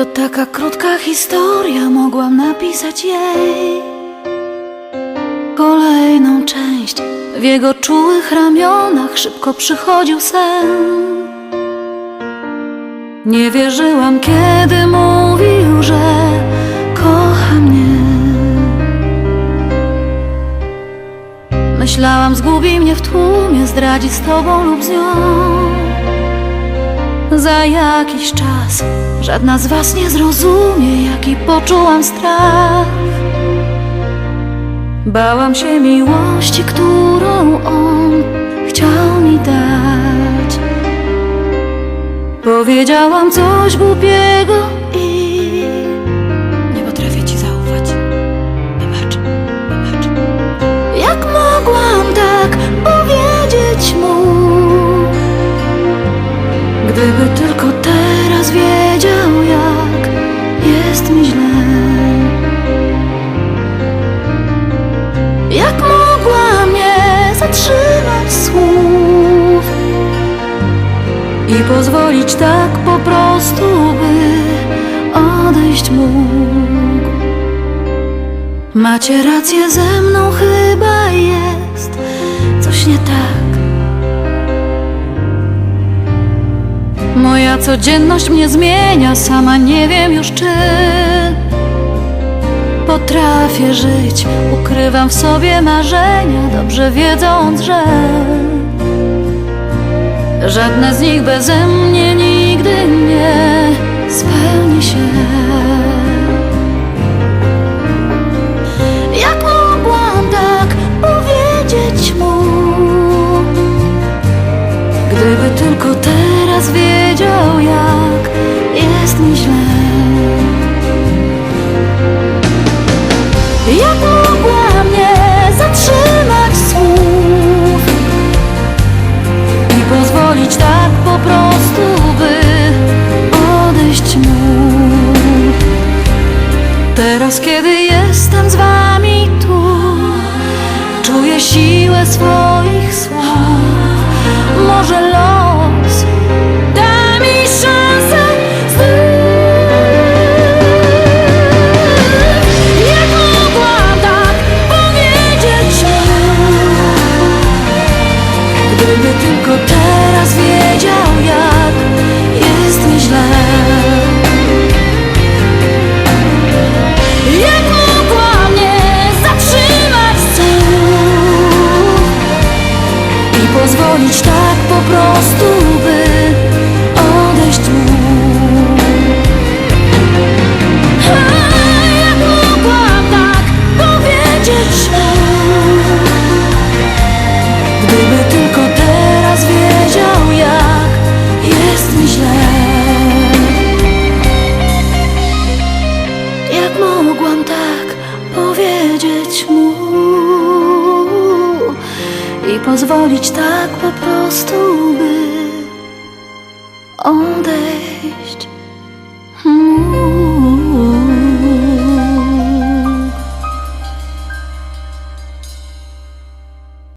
To taka krótka historia, mogłam napisać jej kolejną część. W jego czułych ramionach szybko przychodził sen. Nie wierzyłam, kiedy mówił, że kocha mnie. Myślałam, zgubi mnie w tłumie, zdradzi z tobą lub z nią. Za jakiś czas żadna z was nie zrozumie, jaki poczułam strach. Bałam się miłości, którą on chciał mi dać. Powiedziałam coś głupiego tylko teraz wiedział, jak jest mi źle. Jak mogłam nie zatrzymać słów i pozwolić tak po prostu, by odejść mógł. Macie rację ze mną, chyba jest coś nie tak. Moja codzienność mnie zmienia, sama nie wiem już czy potrafię żyć. Ukrywam w sobie marzenia, dobrze wiedząc, że żadne z nich beze mnie nigdy nie spełni się. Jak mogłam tak powiedzieć mu? Gdyby tylko teraz wiedział, jak jest mi źle. Jak mogłam nie zatrzymać słów i pozwolić tak po prostu, by odejść mógł. Teraz, kiedy jestem z wami tu, czuję siłę swoich słów. Może los tylko teraz wiedział, jak jest mi źle. Jak mogłam nie zatrzymać słów i pozwolić tak po prostu, by odejść mógł. Powiedzieć mu i pozwolić tak po prostu, by odejść mógł.